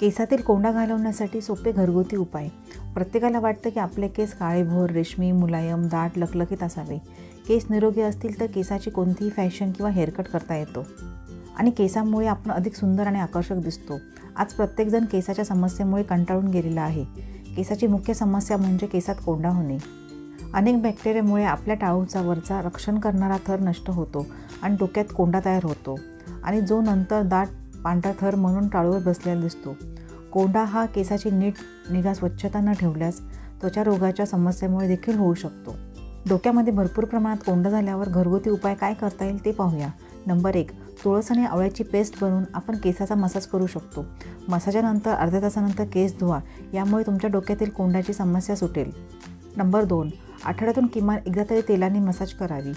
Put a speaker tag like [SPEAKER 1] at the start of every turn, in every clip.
[SPEAKER 1] केसातील कोंडा घालवण्यासाठी सोपे घरगुती उपाय. प्रत्येकाला वाटतं की आपले केस काळेभोर रेशमी मुलायम दाट लखलखीत असावे. केस निरोगी असतील तर केसाची कोणतीही फॅशन किंवा हेअरकट करता येतो. आणि केसामुळे आपण अधिक सुंदर आणि आकर्षक दिसतो. आज प्रत्येकजण केसाच्या समस्येमुळे कंटाळून गेलेला आहे. केसाची मुख्य समस्या म्हणजे केसात कोंडा होणे. अनेक बॅक्टेरियामुळे आपल्या टाळूचा वरचा रक्षण करणारा थर नष्ट होतो आणि डोक्यात कोंडा तयार होतो. आणि जो नंतर दाट पांढरा थर म्हणून टाळूवर बसलेला दिसतो. कोंडा हा केसाची नीट निगा स्वच्छता न ठेवल्यास त्वचा रोगाच्या समस्येमुळे देखील होऊ शकतो. डोक्यामध्ये भरपूर प्रमाणात कोंडा झाल्यावर घरगुती उपाय काय करता येईल ते पाहूया. नंबर एक तुळस आणि आवळ्याची पेस्ट बनवून आपण केसाचा मसाज करू शकतो. मसाजानंतर अर्ध्या तासानंतर केस धुवा. यामुळे तुमच्या डोक्यातील कोंड्याची समस्या सुटेल. नंबर दोन आठवड्यातून किमान एकदा तरी तेलाने मसाज करावी.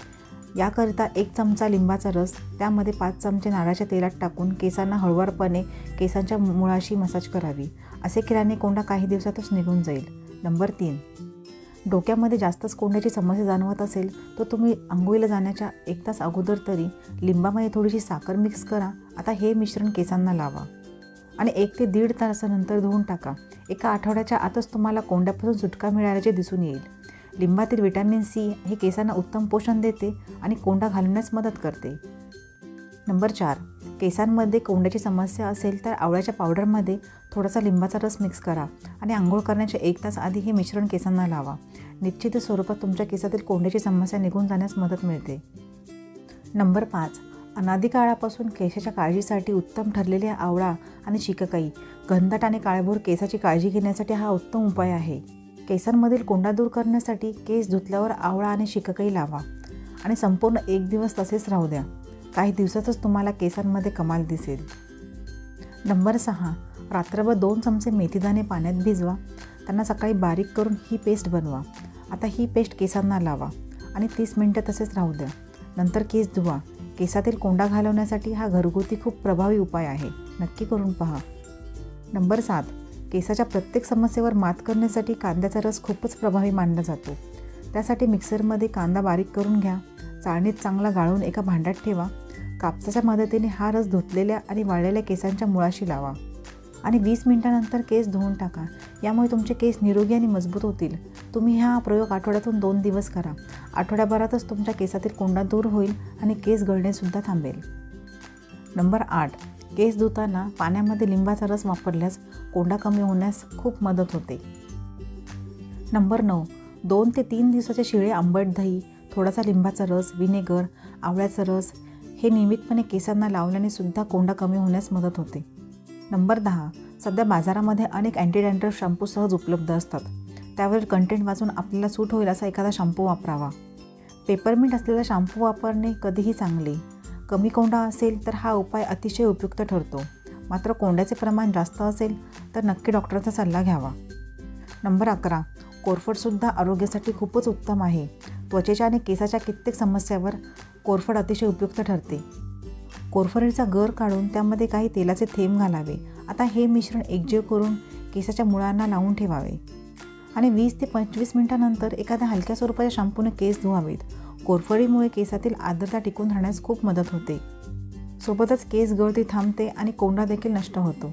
[SPEAKER 1] याकरिता एक चमचा लिंबाचा रस त्यामध्ये पाच चमचे नारळाच्या तेलात टाकून केसांना हळुवारपणे केसांच्या मुळाशी मसाज करावी. असे केल्याने कोंडा काही दिवसातच निघून जाईल. नंबर तीन. डोक्यामध्ये जास्तच कोंड्याची समस्या जाणवत असेल तर तुम्ही आंघोळीला जाण्याच्या एक तास अगोदर तरी लिंबामध्ये थोडीशी साखर मिक्स करा. आता हे मिश्रण केसांना लावा. आणि एक ते दीड तासानंतर धुवून टाका. एका आठवड्याच्या आतच तुम्हाला कोंड्यापासून सुटका मिळाल्याचे दिसून येईल. लिंबातील विटॅमिन सी हे केसांना उत्तम पोषण देते आणि कोंडा घालण्यास मदत करते. नंबर चार केसांमध्ये कोंड्याची समस्या असेल तर आवळ्याच्या पावडरमध्ये थोडासा लिंबाचा रस मिक्स करा आणि आंघोळ करण्याच्या एक तास आधी हे मिश्रण केसांना लावा. निश्चित स्वरूपात तुमच्या केसातील कोंड्याची समस्या निघून जाण्यास मदत मिळते. नंबर पाच अनादी काळापासून केसाच्या काळजीसाठी उत्तम ठरलेले आवळा आणि शिककाई घनदाट आणि काळेभोर केसाची काळजी घेण्यासाठी हा उत्तम उपाय आहे. केसांमधील कोंडा दूर करण्यासाठी केस धुतल्यावर आवळा आणि शिककाई लावा. आणि संपूर्ण एक दिवस तसेच राहू द्या. काही दिवसातच तुम्हाला केसांमध्ये कमाल दिसेल. नंबर सहा. रात्रभर दोन चमचे मेथीदाणे पाण्यात भिजवा. त्यांना सकाळी बारीक करून ही पेस्ट बनवा. आता ही पेस्ट केसांना लावा आणि तीस मिनटं तसेच राहू द्या. नंतर केस धुवा. केसातील कोंडा घालवण्यासाठी हा घरगुती खूप प्रभावी उपाय आहे. नक्की करून पहा. नंबर सात. केसाच्या प्रत्येक समस्येवर मात करण्यासाठी कांद्याचा रस खूपच प्रभावी मानला जातो. त्यासाठी मिक्सरमध्ये कांदा बारीक करून घ्या. चाळणीत चांगला गाळून एका भांड्यात ठेवा. कापसाच्या मदतीने हा रस धुतलेल्या आणि वाळलेल्या केसांच्या मुळाशी लावा. आणि वीस मिनिटानंतर केस धुवून टाका. यामुळे तुमचे केस निरोगी आणि मजबूत होतील. तुम्ही हा प्रयोग आठवड्यातून दोन दिवस करा. आठवड्याभरातच तुमच्या केसातील कोंडा दूर होईल आणि केस गळणेसुद्धा थांबेल. नंबर आठ. केस धुताना पाण्यामध्ये लिंबाचा रस वापरल्यास कोंडा कमी होण्यास खूप मदत होते. नंबर नऊ. दोन ते तीन दिवसाचे शिळे आंबट दही थोडासा लिंबाचा रस विनेगर आवळ्याचा रस हे नियमितपणे केसांना लावल्याने सुद्धा कोंडा कमी होण्यास मदत होते. नंबर दहा. सध्या बाजारामध्ये अनेक अँटी डॅन्ड्रफ शॅम्पू सहज उपलब्ध असतात. त्यावरील कंटेंट वाचून आपल्याला सूट होईल असा एखादा शॅम्पू वापरावा. पेपरमिंट असलेला शॅम्पू वापरणे कधीही चांगले. कमी कोंडा असेल तर हा उपाय अतिशय उपयुक्त ठरतो. मात्र कोंड्याचे प्रमाण जास्त असेल तर नक्की डॉक्टरचा सल्ला घ्यावा. नंबर अकरा. कोरफडसुद्धा आरोग्यासाठी खूपच उत्तम आहे. त्वचेच्या आणि केसाच्या कित्येक समस्यावर कोरफड अतिशय उपयुक्त ठरते. कोरफडीचा गर काढून त्यामध्ये काही तेलाचे थेंब घालावे. आता हे मिश्रण एकजीव करून केसाच्या मुळांना लावून ठेवावे. आणि वीस ते पंचवीस मिनिटानंतर एखाद्या हलक्या स्वरूपाच्या शॅम्पूने केस धुवावेत. कोरफडीमुळे केसातील आर्द्रता टिकून राहण्यास खूप मदत होते. सोबतच केस गळती थांबते आणि कोंडा देखील नष्ट होतो.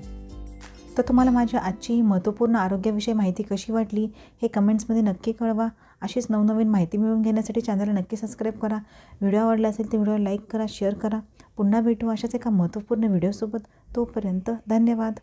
[SPEAKER 1] तर तुम्हाला माझी आजची ही महत्त्वपूर्ण आरोग्याविषयी माहिती कशी वाटली हे कमेंट्समध्ये नक्की कळवा. अशीच नवनवीन माहिती मिळवून घेण्यासाठी चॅनलला नक्की सबस्क्राईब करा. व्हिडिओ आवडला असेल तर व्हिडिओ लाईक करा शेअर करा. पुन्हा भेटू अशाच एका महत्त्वपूर्ण व्हिडिओसोबत. तोपर्यंत धन्यवाद.